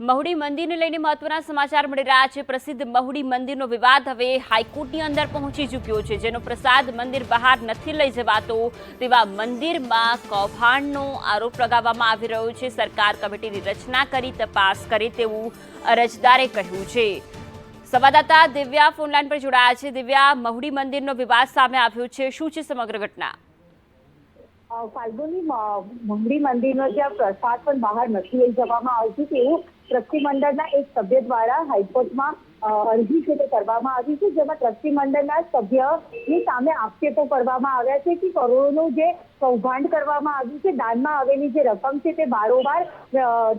મહુડી મંદિરને લઈને મહત્વના સમાચાર મળી રહ્યા છે. પ્રસિદ્ધ મહુડી મંદિરનો વિવાદ હવે હાઈકોર્ટની અંદર પહોંચી ચૂક્યો છે. જેનો પ્રસાદ મંદિર બહાર નથી લઈ જવાતો તેવા મંદિરમાં કૌભાંડનો આરોપ લગાવવામાં આવી રહ્યો છે. સરકાર કમિટીની રચના કરી, તપાસ કરે તેવું અરજદારે કહ્યું છે. સંવાદદાતા દિવ્યા ફોનલાઈન પર જોડાયા છે. દિવ્યા, મહુડી મંદિરનો વિવાદ સામે આવ્યો છે. શું છે સમગ્ર ઘટના? ફાલ્ગુની, મ- મુંબઈ મંદિરનો જ્યાં પ્રસાદ પણ બહાર નથી લઈ જવામાં આવતું, તેવું ટ્રસ્ટી મંડળના એક સભ્ય દ્વારા હાઈકોર્ટમાં અરજી છે તે કરવામાં આવી છે, જેમાં ટ્રસ્ટી મંડળના સભ્યની સામે આક્ષેપો કરવામાં આવ્યા છે કે કરોડોનું જે કૌભાંડ કરવામાં આવ્યું છે, દાનમાં આવેલી જે રકમ છે તે બારોબાર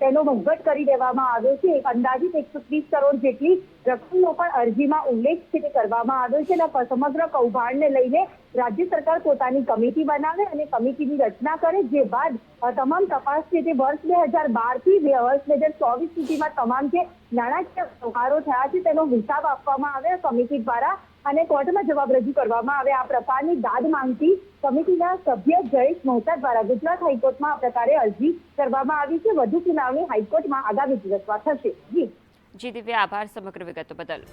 તેનો વહીવટ કરી દેવામાં આવ્યો છે. એક અંદાજિત એકસો ત્રીસ કરોડ જેટલી રકમનો પણ અરજીમાં ઉલ્લેખ છે તે કરવામાં આવ્યો છે અને સમગ્ર કૌભાંડને લઈને રાજ્ય સરકાર પોતાની કમિટી બનાવે અને કમિટીની રચના કરે, જે બાદ તમામ તપાસ છે તે વર્ષ બે હજાર બારથી વર્ષ બે હજાર ચોવીસ સુધીમાં તમામ જે નાણાકીય વ્યવહારો થયા છે તેનો હિસાબ આપવામાં આવે, કમિટી દ્વારા, અને કોર્ટમાં જવાબ રજૂ કરવામાં આવે. આ પ્રકારની દાદ માંગતી કમિટીના સભ્ય જયેશ મહેતા દ્વારા ગુજરાત હાઈકોર્ટમાં આ પ્રકારે અરજી કરવામાં આવી છે. વધુ સુનાવણી હાઈકોર્ટમાં આગામી દિવસમાં થશે. જી. જી, દિવ્યા આભાર સમગ્ર વિગતો બદલ.